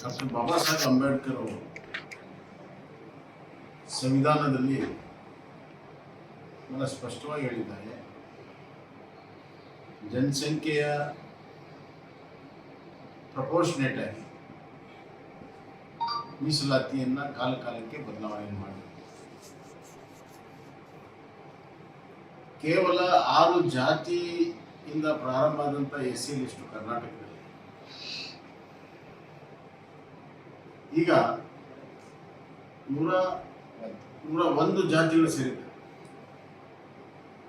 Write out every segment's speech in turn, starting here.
Doctor Baba Saheb Ambedkar ಅವರು ಸಂವಿಧಾನದಲ್ಲಿ ಬಹಳ ಸ್ಪಷ್ಟವಾಗಿ ಹೇಳಿದ್ದಾರೆ. ಜನಸಂಖ್ಯೆಯ ಪ್ರಪೋರ್ಷನೇಟ್ ಆಗಿ ಮೀಸಲಾತಿಯನ್ನ ಕಾಲ ಕಾಲಕ್ಕೆ ಬದಲಾವಣೆ ಮಾಡಿ. ಕೇವಲ ಆರು ಜಾತಿಯಿಂದ ಪ್ರಾರಂಭ ಆದಂಥ ಎಸ್ ಸಿ ಲಿಸ್ಟು ಕರ್ನಾಟಕದಲ್ಲಿ. ಈಗ ನೂರ ನೂರ ಒಂದು ಜಾತಿಗಳು ಸೇರಿದೆ.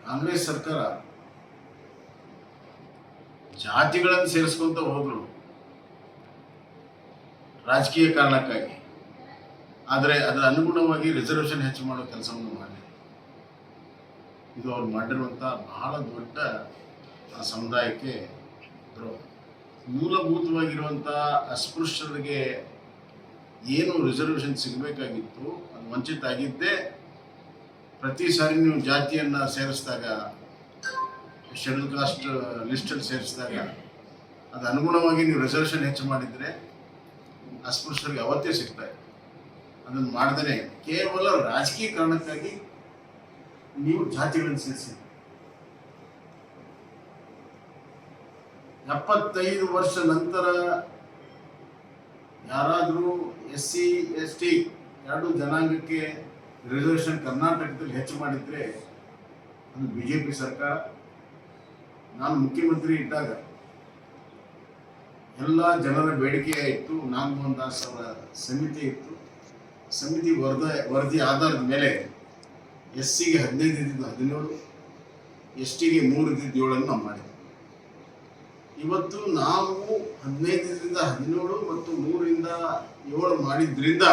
ಕಾಂಗ್ರೆಸ್ ಸರ್ಕಾರ ಜಾತಿಗಳನ್ನು ಸೇರಿಸ್ಕೊಂತ ಹೋದ್ರು ರಾಜಕೀಯ ಕಾರಣಕ್ಕಾಗಿ. ಆದರೆ ಅದರ ಅನುಗುಣವಾಗಿ ರಿಸರ್ವೇಷನ್ ಹೆಚ್ಚು ಮಾಡೋ ಕೆಲಸವನ್ನು ಮಾಡಿ ಇದು ಅವ್ರು ಮಾಡಿರುವಂಥ ಬಹಳ ದೊಡ್ಡ ಆ ಸಮುದಾಯಕ್ಕೆ ದ್ರೋಹ. ಮೂಲಭೂತವಾಗಿರುವಂಥ ಅಸ್ಪೃಶ್ಯರಿಗೆ ಏನು ರಿಸರ್ವೇಷನ್ ಸಿಗಬೇಕಾಗಿತ್ತು, ಅದು ವಂಚಿತ ಆಗಿದ್ದೇ, ಪ್ರತಿ ಸಾರಿ ನೀವು ಜಾತಿಯನ್ನು ಸೇರಿಸಿದಾಗ ಶೆಡ್ಯೂಲ್ ಕಾಸ್ಟ್ ಲಿಸ್ಟಲ್ಲಿ ಸೇರಿಸಿದಾಗ, ಅದು ಅನುಗುಣವಾಗಿ ನೀವು ರಿಸರ್ವೇಷನ್ ಹೆಚ್ಚು ಮಾಡಿದರೆ, ಅಸ್ಪೃಶ್ಯರಿಗೆ ಅವತ್ತೇ ಸಿಗ್ತಾ ಇತ್ತು ಅದನ್ನು ಮಾಡಿದ್ರೆ ಕೇವಲ ರಾಜಕೀಯ ಕಾರಣಕ್ಕಾಗಿ ನೀವು ಜಾತಿಗಳನ್ನು ಸೇರಿಸಿ. ಎಪ್ಪತ್ತೈದು ವರ್ಷ ನಂತರ ಯಾರಾದರೂ ಎಸ್ ಸಿ, ಎಸ್ ಟಿ ಎರಡು ಜನಾಂಗಕ್ಕೆ ರಿಸರ್ವೇಷನ್ ಕರ್ನಾಟಕದಲ್ಲಿ ಹೆಚ್ಚು ಮಾಡಿದರೆ ಅದು ಬಿ ಜೆ ಪಿ ಸರ್ಕಾರ, ನಾನು ಮುಖ್ಯಮಂತ್ರಿ ಇದ್ದಾಗ ಎಲ್ಲ ಜನರ ಬೇಡಿಕೆ ಇತ್ತು. ನಾಗಮೋಹನ್ ದಾಸ್ ಅವರ ಸಮಿತಿ ಇತ್ತು. ಸಮಿತಿ ವರದ ವರದಿ ಆಧಾರದ ಮೇಲೆ ಎಸ್ ಸಿಗೆ ಹದಿನೈದು ಇದ್ದಿದ್ದು ಹದಿನೇಳು, ಎಸ್ ಟಿಗೆ ಮೂರು ಇದ್ದಿದ್ದು ಏಳನ್ನು ನಾವು ಮಾಡಿದ್ವಿ. ಇವತ್ತು ನಾವು ಹದಿನೈದರಿಂದ ಹದಿನೇಳು ಮತ್ತು ಮೂರರಿಂದ ಏಳು ಮಾಡಿದ್ರಿಂದ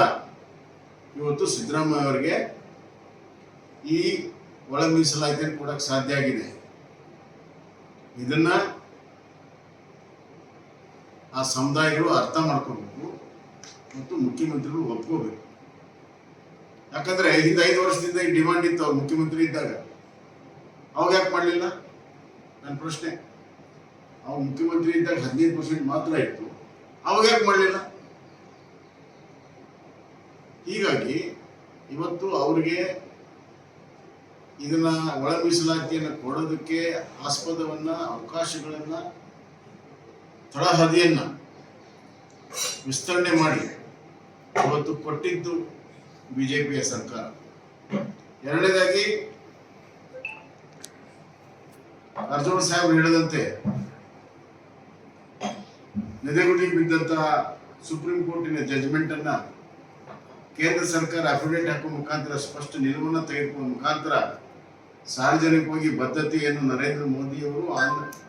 ಇವತ್ತು ಸಿದ್ದರಾಮಯ್ಯ ಅವರಿಗೆ ಈ ಒಳ ಮೀಸಲಾತಿಯನ್ನು ಕೊಡಕ್ಕೆ ಸಾಧ್ಯ ಆಗಿದೆ? ಇದನ್ನ ಆ ಸಮುದಾಯಗಳು ಅರ್ಥ ಮಾಡ್ಕೋಬೇಕು ಮತ್ತು ಮುಖ್ಯಮಂತ್ರಿಗಳು ಒಪ್ಕೋಬೇಕು. ಯಾಕಂದ್ರೆ ಹಿಂದೆ ಐದು ವರ್ಷದಿಂದ ಈ ಡಿಮಾಂಡ್ ಇತ್ತು, ಅವ್ರು ಮುಖ್ಯಮಂತ್ರಿ ಇದ್ದಾಗ. ಅವಾಗ ಯಾಕೆ ಮಾಡಲಿಲ್ಲ? ನನ್ನ ಪ್ರಶ್ನೆ. ಅವ್ರು ಮುಖ್ಯಮಂತ್ರಿ ಇದ್ದಾಗ ಹದಿನೈದು ಪರ್ಸೆಂಟ್ ಮಾತ್ರ ಇತ್ತು. ಅವಾಗ ಯಾಕೆ ಮಾಡಲಿಲ್ಲ? ಹೀಗಾಗಿ ಇವತ್ತು ಅವ್ರಿಗೆ ಇದನ್ನ ಒಳ ಕೊಡೋದಕ್ಕೆ ಆಸ್ಪದವನ್ನ, ಅವಕಾಶಗಳನ್ನ, ತಳಹದಿಯನ್ನ ವಿಸ್ತರಣೆ ಮಾಡಿ ಇವತ್ತು ಕೊಟ್ಟಿದ್ದು ಬಿಜೆಪಿಯ ಸರ್ಕಾರ. ಎರಡನೇದಾಗಿ ಅರ್ಜುನ್ ಸಾಹೇಬ್ ಹೇಳಿದಂತೆ ನೆದೆಗುಡಿ ಬಿದ್ದಂತಹ ಸುಪ್ರೀಂ ಕೋರ್ಟಿನ ಜಜ್ಮೆಂಟ್ ಅನ್ನ ಕೇಂದ್ರ ಸರ್ಕಾರ ಅಫಿಡೇಟ್ ಹಾಕುವ ಮುಖಾಂತರ, ಸ್ಪಷ್ಟ ನಿಲುವನ್ನು ತೆಗೆದುಕೊಳ್ಳುವ ಮುಖಾಂತರ ಸಾರ್ವಜನಿಕವಾಗಿ ಬದ್ಧತೆಯನ್ನು ನರೇಂದ್ರ ಮೋದಿಯವರು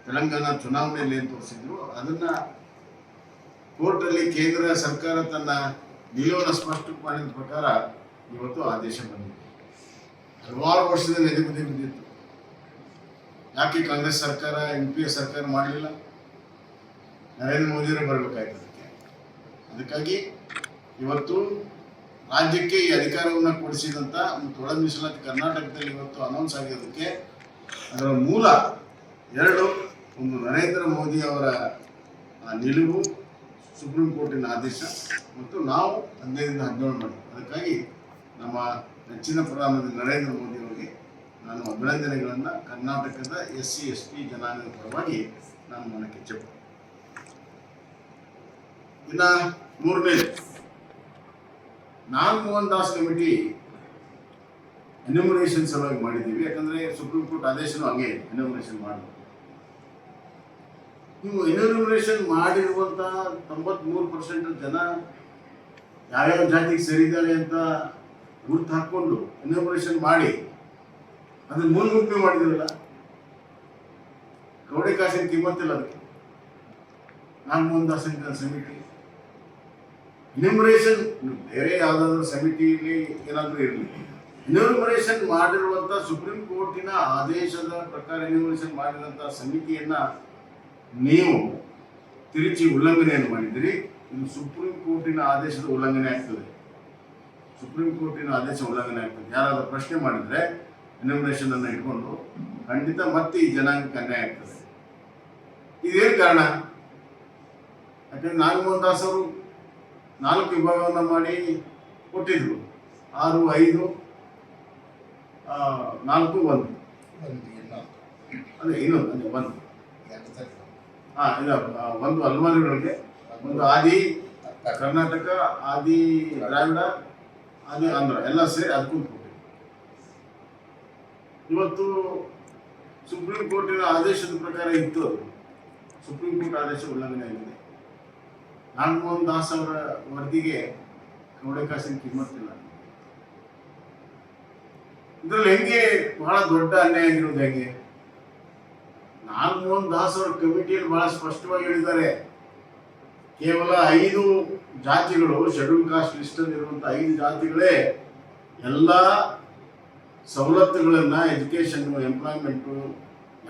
ತೆಲಂಗಾಣ ಚುನಾವಣೆಯಲ್ಲಿ ತೋರಿಸಿದ್ರು, ಅದನ್ನ ಕೋರ್ಟಲ್ಲಿ ಕೇಂದ್ರ ಸರ್ಕಾರ ತನ್ನ ನಿಲುವನ್ನು ಸ್ಪಷ್ಟ ಮಾಡಿದ ಪ್ರಕಾರ ಇವತ್ತು ಆದೇಶ ಬಂದಿದೆ. ಹಲವಾರು ವರ್ಷದ ನೆನೆಗುದಿ ಬಿದ್ದಿತ್ತು. ಯಾಕೆ ಕಾಂಗ್ರೆಸ್ ಸರ್ಕಾರ ಎನ್ ಪಿ ಎ ಸರ್ಕಾರ ಮಾಡಲಿಲ್ಲ? ನರೇಂದ್ರ ಮೋದಿಯವರು ಬರಬೇಕಾಯ್ತು ಅದಕ್ಕೆ. ಅದಕ್ಕಾಗಿ ಇವತ್ತು ರಾಜ್ಯಕ್ಕೆ ಈ ಅಧಿಕಾರವನ್ನು ಕೊಡಿಸಿದಂಥ ಮತ್ತು ಒಳ ಮೀಸಲಾತಿ ಕರ್ನಾಟಕದಲ್ಲಿ ಇವತ್ತು ಅನೌನ್ಸ್ ಆಗಿರೋದಕ್ಕೆ ಅದರ ಮೂಲ ಎರಡು ಒಂದು ನರೇಂದ್ರ ಮೋದಿ ಅವರ ನಿಲುವು, ಸುಪ್ರೀಂ ಕೋರ್ಟಿನ ಆದೇಶ ಮತ್ತು ನಾವು ಹದಿನೈದರಿಂದ ಹದಿನೇಳು ಮಾಡಿ ಅದಕ್ಕಾಗಿ ನಮ್ಮ ನೆಚ್ಚಿನ ಪ್ರಧಾನಮಂತ್ರಿ ನರೇಂದ್ರ ಮೋದಿ ಅವರಿಗೆ ನಾನು ಅಭಿನಂದನೆಗಳನ್ನು ಕರ್ನಾಟಕದ ಎಸ್ ಸಿ ಎಸ್ ಟಿ ಜನಾಂಗದ ಪರವಾಗಿ ನಾನು ಮನಕ್ಕೆ ಚೆಪ್ಪ ಇನ್ನ ಮೂರನೇ ನಾಗಮೋಹನ್ ದಾಸ್ ಕಮಿಟಿ ಎನ್ಯುಮರೇಷನ್ ಸಲುವಾಗಿ ಮಾಡಿದ್ದೀವಿ. ಯಾಕಂದ್ರೆ ಸುಪ್ರೀಂ ಕೋರ್ಟ್ ಆದೇಶನೂ ಹಂಗೆ ಎನ್ಯುಮರೇಷನ್ ಮಾಡಬೇಕು. ನೀವು ಎನ್ಯುಮರೇಷನ್ ಮಾಡಿರುವಂತ ತೊಂಬತ್ಮೂರು ಪರ್ಸೆಂಟ್ ಜನ ಯಾವ್ಯಾವ ಜಾತಿಗೆ ಸೇರಿದ್ದಾರೆ ಅಂತ ಗುರುತು ಹಾಕ್ಕೊಂಡು ಎನ್ಯುಮರೇಷನ್ ಮಾಡಿ. ಅದನ್ನ ಮೂಲ ಗುಂಪಿ ಮಾಡಿದಿರಲ್ಲ ಕವಡೆ ಕಾಸಿನ ಕಿಮ್ಮತ್ತಿಲ್ಲ ಅದಕ್ಕೆ. ನಾಗಮೋಹನ್ ದಾಸ್ ಸಮಿತಿ ಎನ್ಯುಮರೇಷನ್ ಬೇರೆ ಯಾವುದಾದ್ರೂ ಸಮಿತಿಯಲ್ಲಿ ಏನಾದರೂ ಇರಲಿ. ನ್ಯೂಮರೇಷನ್ ಮಾಡಿರುವಂಥ ಸುಪ್ರೀಂ ಕೋರ್ಟಿನ ಆದೇಶದ ಪ್ರಕಾರ ನ್ಯೂಮರೇಷನ್ ಮಾಡಿದಂಥ ಸಮಿತಿಯನ್ನ ನೀವು ತಿರುಚಿ ಉಲ್ಲಂಘನೆಯನ್ನು ಮಾಡಿದ್ದೀರಿ. ಇದು ಸುಪ್ರೀಂ ಕೋರ್ಟಿನ ಆದೇಶದ ಉಲ್ಲಂಘನೆ ಆಗ್ತದೆ. ಸುಪ್ರೀಂ ಕೋರ್ಟಿನ ಆದೇಶ ಉಲ್ಲಂಘನೆ ಆಗ್ತದೆ. ಯಾರಾದರೂ ಪ್ರಶ್ನೆ ಮಾಡಿದ್ರೆ ನ್ಯೂಮರೇಷನ್ ಅನ್ನು ಇಟ್ಕೊಂಡು ಖಂಡಿತ ಮತ್ತೆ ಈ ಜನಾಂಗಕ್ಕೆ ಅನ್ಯಾಯ ಆಗ್ತದೆ. ಇದೇನು ಕಾರಣ? ಯಾಕಂದ್ರೆ ನಾಗಮೋಹನ್ ದಾಸ್ ಅವರು ನಾಲ್ಕು ವಿಭಾಗವನ್ನು ಮಾಡಿ ಕೊಟ್ಟಿದ್ರು. ಆರು ಐದು ಆ, ನಾಲ್ಕು ಒಂದು. ಅದೇ ಇನ್ನೊಂದು ಅದೇ ಒಂದು. ಹಾಂ ಇಲ್ಲ ಒಂದು ಅಲ್ಮಾರಿಗಳಿಗೆ ಒಂದು ಆದಿ ಕರ್ನಾಟಕ ಆದಿ ದ್ರಾವಿಡ ಆದಿ ಆಂಧ್ರ ಎಲ್ಲ ಸೇರಿ ಅದು ಇವತ್ತು ಸುಪ್ರೀಂ ಕೋರ್ಟಿನ ಆದೇಶದ ಪ್ರಕಾರ ಇತ್ತು ಅದು. ಸುಪ್ರೀಂ ಕೋರ್ಟ್ ಆದೇಶ ಉಲ್ಲಂಘನೆ ಆಗಿದೆ ನಾಗಮೋಹನ್ ದಾಸ್ ಅವರ ವರದಿಗೆ ಕವಡೆ ಕಾಸಿನ ಕಿಮ್ಮತ್ತಿಲ್ಲ. ಇದ್ರಲ್ಲಿ ಹೆಂಗೆ ಬಹಳ ದೊಡ್ಡ ಅನ್ಯಾಯ ಆಗಿರೋದು ಹೆಂಗೆ? ನಾಗಮೋಹನ್ ದಾಸ್ ಅವರ ಕಮಿಟಿಯಲ್ಲಿ ಬಹಳ ಸ್ಪಷ್ಟವಾಗಿ ಹೇಳಿದ್ದಾರೆ. ಕೇವಲ ಐದು ಜಾತಿಗಳು ಶೆಡ್ಯೂಲ್ ಕಾಸ್ಟ್ ಲಿಸ್ಟ್ ಇರುವಂತ ಐದು ಜಾತಿಗಳೇ ಎಲ್ಲ ಸವಲತ್ತುಗಳನ್ನ ಎಜುಕೇಶನ್ ಎಂಪ್ಲಾಯ್ಮೆಂಟು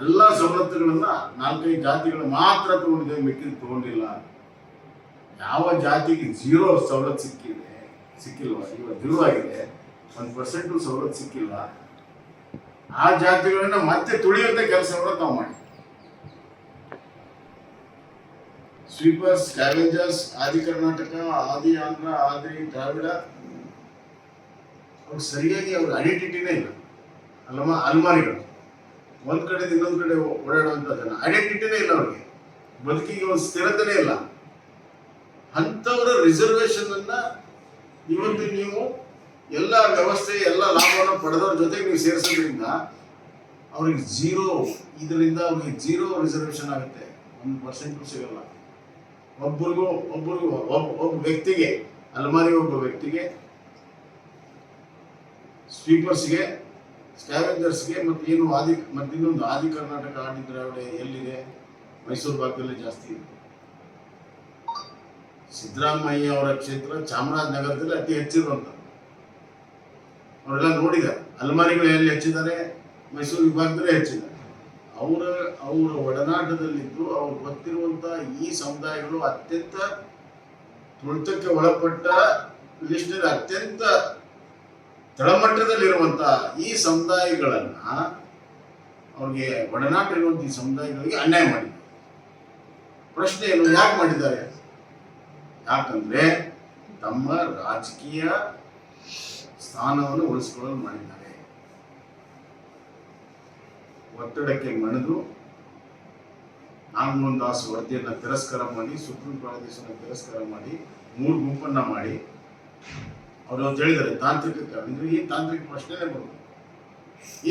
ಎಲ್ಲ ಸವಲತ್ತುಗಳನ್ನ ನಾಲ್ಕೈದು ಜಾತಿಗಳು ಮಾತ್ರ ತಗೊಂಡಿದೆ ಮೆಟ್ಟಿಲ್ ತಗೊಂಡಿಲ್ಲ. ಯಾವ ಜಾತಿಗೆ ಜೀರೋ ಸವಲತ್ತು ಸಿಕ್ಕಿದೆ, ಸಿಕ್ಕಿಲ್ವ? ಇವಾಗ ಜೀರೋ ಆಗಿದೆ ಒಂದು ಪರ್ಸೆಂಟ್ ಸವಲತ್ತು ಸಿಕ್ಕಿಲ್ಲ. ಆ ಜಾತಿಗಳನ್ನ ಮತ್ತೆ ತುಳಿಯುವಂತ ಕೆಲಸಗಳನ್ನ ತಾವು ಮಾಡಿ. ಸ್ವೀಪರ್ಸ್ ಕ್ಯಾಲೆಂಜರ್ಸ್ ಆದಿ ಕರ್ನಾಟಕ, ಆದಿ ಆಂಧ್ರ, ಆದಿ ದ್ರಾವಿಡ, ಅವ್ರು ಸರಿಯಾಗಿ ಅವ್ರ ಐಡೆಂಟಿಟಿನೇ ಇಲ್ಲ. ಅಲ್ಲಮ್ಮ ಅಲ್ಮಾರಿಗಳು. ಒಂದ್ ಕಡೆ ಇನ್ನೊಂದ್ ಕಡೆ ಓಡಾಡುವಂತ ಜನ ಐಡೆಂಟಿಟಿನೇ ಇಲ್ಲ ಅವ್ರಿಗೆ. ಬದುಕಿಗೆ ಒಂದು ಸ್ಥಿರತೆನೇ ಇಲ್ಲ. ಅಂಥವರ ರಿಸರ್ವೇಶನ್ ಅನ್ನ ಇವತ್ತು ನೀವು ಎಲ್ಲ ವ್ಯವಸ್ಥೆ, ಎಲ್ಲ ಲಾಭವನ್ನು ಪಡೆದವ್ರ ಜೊತೆಗೆ ನೀವು ಸೇರಿಸೋದ್ರಿಂದ ಅವ್ರಿಗೆ ಜೀರೋ ಇದರಿಂದ ಅವ್ರಿಗೆ ಜೀರೋ ರಿಸರ್ವೇಶನ್ ಆಗುತ್ತೆ. ಒಂದು ಪರ್ಸೆಂಟ್ ಸಿಗಲ್ಲ. ಒಬ್ಬರಿಗೂ ಒಬ್ಬರಿಗೂ ಒಬ್ಬ ವ್ಯಕ್ತಿಗೆ, ಅಲ್ಮಾರಿ ಒಬ್ಬ ವ್ಯಕ್ತಿಗೆ ಸ್ವೀಪರ್ಸ್ಗೆ ಸ್ಕ್ಯಾವೆಂಜರ್ಸ್ಗೆ ಮತ್ತು ಏನು ಆದಿ ಮತ್ತಿನ್ನೊಂದು ಆದಿ ಕರ್ನಾಟಕ ಆದಿ ದ್ರಾವಿಡ ಎಲ್ಲಿದೆ? ಮೈಸೂರು ಭಾಗದಲ್ಲಿ ಜಾಸ್ತಿ ಇದೆ. ಸಿದ್ದರಾಮಯ್ಯ ಅವರ ಕ್ಷೇತ್ರ ಚಾಮರಾಜನಗರದಲ್ಲಿ ಅತಿ ಹೆಚ್ಚಿರುವಂಥ ಅವರೆಲ್ಲ ನೋಡಿದ್ದಾರೆ. ಅಲ್ಮಾರಿಗಳು ಎಲ್ಲಿ ಹೆಚ್ಚಿದ್ದಾರೆ? ಮೈಸೂರು ವಿಭಾಗದಲ್ಲೇ ಹೆಚ್ಚಿದ್ದಾರೆ. ಅವರ ಅವರ ಒಡನಾಟದಲ್ಲಿದ್ದು ಅವ್ರು ಗೊತ್ತಿರುವಂತ ಈ ಸಮುದಾಯಗಳು ಅತ್ಯಂತ ತುಳಿತಕ್ಕೆ ಒಳಪಟ್ಟ ಲಿಸ್ಟ್ನಲ್ಲಿ ಅತ್ಯಂತ ತಳಮಟ್ಟದಲ್ಲಿರುವಂತ ಈ ಸಮುದಾಯಗಳನ್ನ ಅವ್ರಿಗೆ ಒಡನಾಟ ಇರುವಂಥ ಈ ಸಮುದಾಯಗಳಿಗೆ ಅನ್ಯಾಯ ಮಾಡಿದ್ದಾರೆ. ಪ್ರಶ್ನೆ ಏನು, ಯಾಕೆ ಮಾಡಿದ್ದಾರೆ? ಯಾಕಂದ್ರೆ ತಮ್ಮ ರಾಜಕೀಯ ಸ್ಥಾನವನ್ನು ಉಳಿಸ್ಕೊಳ್ಳಲು ಮಾಡಿದ್ದಾರೆ. ಒತ್ತಡಕ್ಕೆ ಮಣಿದು ನಾಗಮೋಹನ್ ದಾಸ್ ವರದಿಯನ್ನು ತಿರಸ್ಕಾರ ಮಾಡಿ, ಸುಪ್ರೀಂ ಆದೇಶವನ್ನು ತಿರಸ್ಕಾರ ಮಾಡಿ, ಮೂರು ಗುಂಪನ್ನ ಮಾಡಿ, ಅವರು ಅವತ್ತು ಹೇಳಿದ್ದಾರೆ, ತಾಂತ್ರಿಕ ಅಂದ್ರೆ ಈ ತಾಂತ್ರಿಕ ಪ್ರಶ್ನೆನೇ ಬರುತ್ತೆ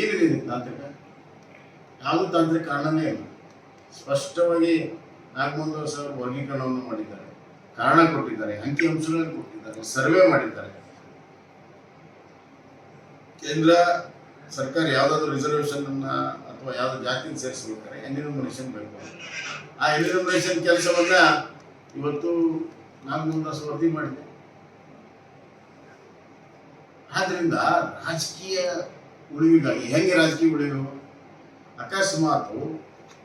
ಏನಿದೆ ತಾಂತ್ರಿಕ? ಯಾವುದು ತಾಂತ್ರಿಕ ಕಾರಣನೇ ಇಲ್ಲ. ಸ್ಪಷ್ಟವಾಗಿ ನಾಗಮೋಹನ್ ದಾಸ್ ಅವರು ವರ್ಗೀಕರಣವನ್ನು ಮಾಡಿದ್ದಾರೆ. ಕಾರಣ ಕೊಟ್ಟಿದ್ದಾರೆ, ಅಂಕಿ ಅಂಶಗಳನ್ನು ಕೊಟ್ಟಿದ್ದಾರೆ, ಸರ್ವೆ ಮಾಡಿದ್ದಾರೆ. ಕೇಂದ್ರ ಸರ್ಕಾರ ಯಾವುದಾದ್ರೂ ರಿಸರ್ವೇಶನ್ ಅನ್ನ ಅಥವಾ ಯಾವ್ದು ಜಾತಿ ಸೇರಿಸ್ಬೇಕಾದ್ರೆ ಎನ್ಯೂಮರೇಷನ್ ಬೇಕು. ಆ ಎನ್ಯೂಮರೇಷನ್ ಕೆಲಸವನ್ನ ಇವತ್ತು ನಾನು ವರದಿ ಮಾಡಿದೆ. ಆದ್ರಿಂದ ರಾಜಕೀಯ ಉಳಿವಿಗಾಗಿ, ಹೆಂಗೆ ರಾಜಕೀಯ ಉಳಿವು? ಅಕಸ್ಮಾತ್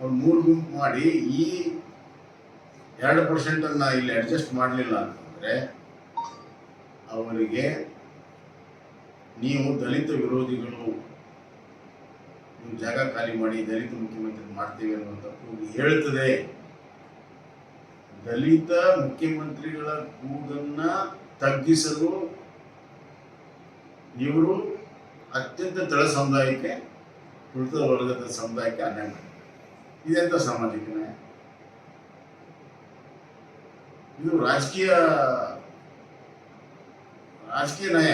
ಒಂದು ಮೂರು ಗುಂಪು ಮಾಡಿ ಈ ಎರಡು ಪರ್ಸೆಂಟ್ ಅನ್ನ ಇಲ್ಲಿ ಅಡ್ಜಸ್ಟ್ ಮಾಡಲಿಲ್ಲ ಅಂತಂದ್ರೆ ಅವರಿಗೆ ನೀವು ದಲಿತ ವಿರೋಧಿಗಳು ನೀವು ಜಾಗ ಖಾಲಿ ಮಾಡಿ ದಲಿತ ಮುಖ್ಯಮಂತ್ರಿ ಮಾಡ್ತೀವಿ ಅನ್ನುವಂಥ ಕೂಗು ಹೇಳ್ತದೆ. ದಲಿತ ಮುಖ್ಯಮಂತ್ರಿಗಳ ಕೂಗನ್ನ ತಗ್ಗಿಸಲು ಇವರು ಅತ್ಯಂತ ತಳ ಸಮುದಾಯಕ್ಕೆ ತುಳಿತ ವರ್ಗದ ಸಮುದಾಯಕ್ಕೆ ಅನ್ಯಾಯ ಮಾಡಿದ್ದಾರೆ ಇದೆಂತ ಸಾಮಾಜಿಕ ನ್ಯಾಯ? ಇದು ರಾಜಕೀಯ ರಾಜಕೀಯ ನ್ಯಾಯ.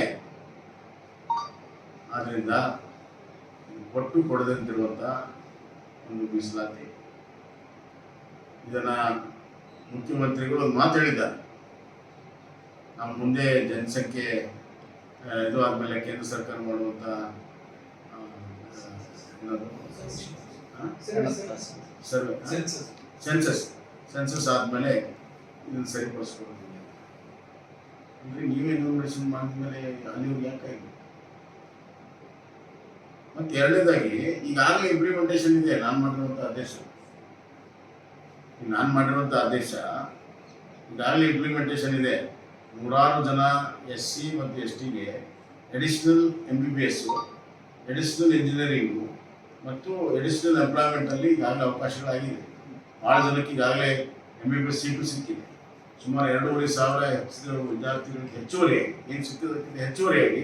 ಆದ್ರಿಂದ ಕೊಡದಂತಿರುವಂಥ ಕೊಟ್ಟು ಕೊಡದಂತಿರುವಂತ ಒಂದು ಮೀಸಲಾತಿ. ಇದನ್ನ ಮುಖ್ಯಮಂತ್ರಿಗಳು ಒಂದು ಮಾತು ಹೇಳಿದ್ದಾರೆ. ನಮ್ಮ ಮುಂದೆ ಜನಸಂಖ್ಯೆ ಇದು ಆದಮೇಲೆ ಕೇಂದ್ರ ಸರ್ಕಾರ ಸರ್ವೆ ಸೆನ್ಸಸ್ ಸೆನ್ಸಸ್ ಆದ್ಮೇಲೆ ಇದನ್ನು ಸರಿಪಡಿಸ್ಕೊಳ್ತೀನಿ ಅಂದ್ರೆ ನೀವೇ ಇನ್ಫಾರ್ಮೇಶನ್ ಮಾಡಿದ್ಮೇಲೆ ಅಲ್ಲಿವ್ರಿಗೆ ಯಾಕೆ ಮತ್ತು ಎರಡನೇದಾಗಿ ಈಗಾಗಲೇ ಇಂಪ್ಲಿಮೆಂಟೇಷನ್ ಇದೆ, ನಾನು ಮಾಡಿರುವಂಥ ಆದೇಶ. ನಾನು ಮಾಡಿರುವಂಥ ಆದೇಶ ಈಗಾಗಲೇ ಇಂಪ್ಲಿಮೆಂಟೇಷನ್ ಇದೆ. ನೂರಾರು ಜನ ಎಸ್ ಸಿ ಮತ್ತು ಎಸ್ ಟಿಗೆ additional M B B S additional engineering ಮತ್ತು ಎಡಿಷನಲ್ ಎಂಪ್ಲಾಯ್ಮೆಂಟಲ್ಲಿ ಈಗಾಗಲೇ ಅವಕಾಶಗಳಾಗಿದೆ. ಭಾಳ ಜನಕ್ಕೆ ಈಗಾಗಲೇ M B B S seat ಸಿಕ್ಕಿದೆ. ಸುಮಾರು ಎರಡೂವರೆ ಸಾವಿರ ವಿದ್ಯಾರ್ಥಿಗಳಿಗೆ ಹೆಚ್ಚುವರಿಯಾಗಿ, ಏನು ಸಿಕ್ಕಿದಕ್ಕಿಂತ ಹೆಚ್ಚುವರಿಯಾಗಿ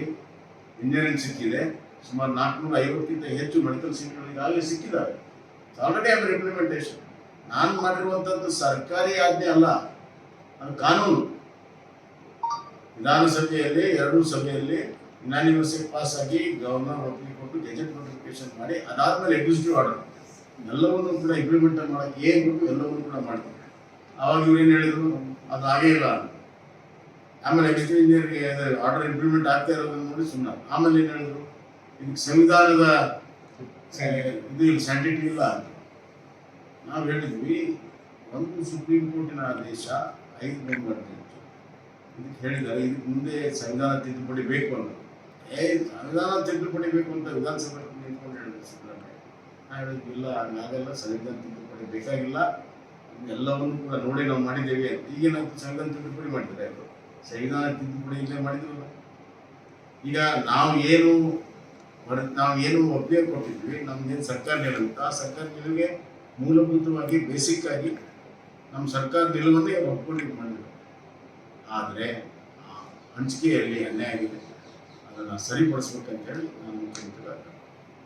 ಇಂಜಿನಿಯರಿಂಗ್ ಸಿಕ್ಕಿದೆ. ಸುಮಾರು ನಾಲ್ಕುನೂರ ಐವತ್ತಕ್ಕಿಂತ ಹೆಚ್ಚು ಮೆಡಿಕಲ್ ಸೀಟ್ಗಳು ಈಗಾಗಲೇ ಸಿಕ್ಕಿದ್ದಾವೆ ಆಲ್ರೆಡಿ ಅದರ ಇಂಪ್ಲಿಮೆಂಟೇಷನ್ ನಾನು ಮಾಡಿರುವಂಥದ್ದು ಸರ್ಕಾರಿ ಆಜ್ಞೆ ಅಲ್ಲ, ಅದು ಕಾನೂನು. ವಿಧಾನಸಭೆಯಲ್ಲಿ, ಎರಡೂ ಸಭೆಯಲ್ಲಿ ಯುನಾನಿಮಸ್ ಪಾಸ್ ಆಗಿ ಗವರ್ನರ್ ಒಪ್ಪಿಗೆ ಕೊಟ್ಟು ಗೆಜೆಟ್ ನೋಟಿಫಿಕೇಶನ್ ಮಾಡಿ, ಅದಾದ್ಮೇಲೆ ಎಕ್ಸಿಕ್ಯೂಟಿವ್ ಆರ್ಡರ್ ಎಲ್ಲವನ್ನೂ ಕೂಡ ಇಂಪ್ಲಿಮೆಂಟ್ ಮಾಡೋಕ್ಕೆ ಏನು ಬೇಕು ಎಲ್ಲವನ್ನೂ ಕೂಡ ಮಾಡ್ತಾರೆ. ಇವ್ರು ಏನು ಹೇಳಿದ್ರು? ಅದು ಆಗೇ ಇಲ್ಲ. ಆಮೇಲೆ ಎಕ್ಸಿಕ್ಯೂಟಿವ್ ಇಂಜಿನಿಯರ್ಗೆ ಆರ್ಡರ್ ಇಂಪ್ಲಿಮೆಂಟ್ ಆಗ್ತಾ ಇರೋದನ್ನ ನೋಡಿ ಸುಮ್ಮನೆ ಆಮೇಲೆ ಏನು ಹೇಳಿದ್ರು? ಇದಕ್ಕೆ ಸಂವಿಧಾನದ ಇದು ಇಲ್ಲ ಸ್ಯಾಂಟಿಟಿ ಇಲ್ಲ ಅಂತ. ನಾವು ಹೇಳಿದ್ವಿ, ಒಂದು ಸುಪ್ರೀಂ ಕೋರ್ಟಿನ ಆದೇಶ ಐದು ಮೆಂಬರ್ ಇದಕ್ಕೆ ಹೇಳಿದ್ದಾರೆ, ಇದಕ್ಕೆ ಮುಂದೆ ಸಂವಿಧಾನ ತಿದ್ದುಪಡಿ ಬೇಕು ಅಂತ. ಏ, ಸಂವಿಧಾನ ತಿದ್ದುಪಡಿ ಬೇಕು ಅಂತ ವಿಧಾನಸಭೆ ನಿಂತ್ಕೊಂಡು ಹೇಳಿದ್ರು ಸಿದ್ದರಾಮಯ್ಯ. ನಾವು ಹೇಳಿದ್ವಿ, ಇಲ್ಲ ಹಂಗಾಗಲ್ಲ ಸಂವಿಧಾನ ತಿದ್ದುಪಡಿ ಬೇಕಾಗಿಲ್ಲ. ಎಲ್ಲವನ್ನು ಕೂಡ ನೋಡಿ ನಾವು ಮಾಡಿದ್ದೇವೆ. ಈಗ ನಾವು ಸಂವಿಧಾನ ತಿದ್ದುಪಡಿ ಮಾಡಿದ್ದಾರೆ ಅವರು. ಸಂವಿಧಾನ ತಿದ್ದುಪಡಿ ಇಲ್ಲೇ ಮಾಡಿದ್ರಲ್ಲ ಈಗ ನಾವು ಏನು ನಾವು ಏನು ಒಪ್ಪಿಗೆ ಕೊಟ್ಟಿದ್ವಿ, ನಮ್ದೇನು ಸರ್ಕಾರ ನಿಲುವಿತ್ತು ಆ ಸರ್ಕಾರ ನಿಲುವಿಗೆ ಮೂಲಭೂತವಾಗಿ ಬೇಸಿಕ್ ಆಗಿ ನಮ್ಮ ಸರ್ಕಾರ ನಿಲುವನ್ನೇ ಒಪ್ಕೊಂಡು ಮಾಡಿದ್ರು. ಆದರೆ ಹಂಚಿಕೆಯಲ್ಲಿ ಅನ್ಯಾಯ ಆಗಿದೆ. ಅದನ್ನು ಸರಿಪಡಿಸ್ಬೇಕಂತೇಳಿ ನಾನು ಮುಖ್ಯಮಂತ್ರಿಗಳ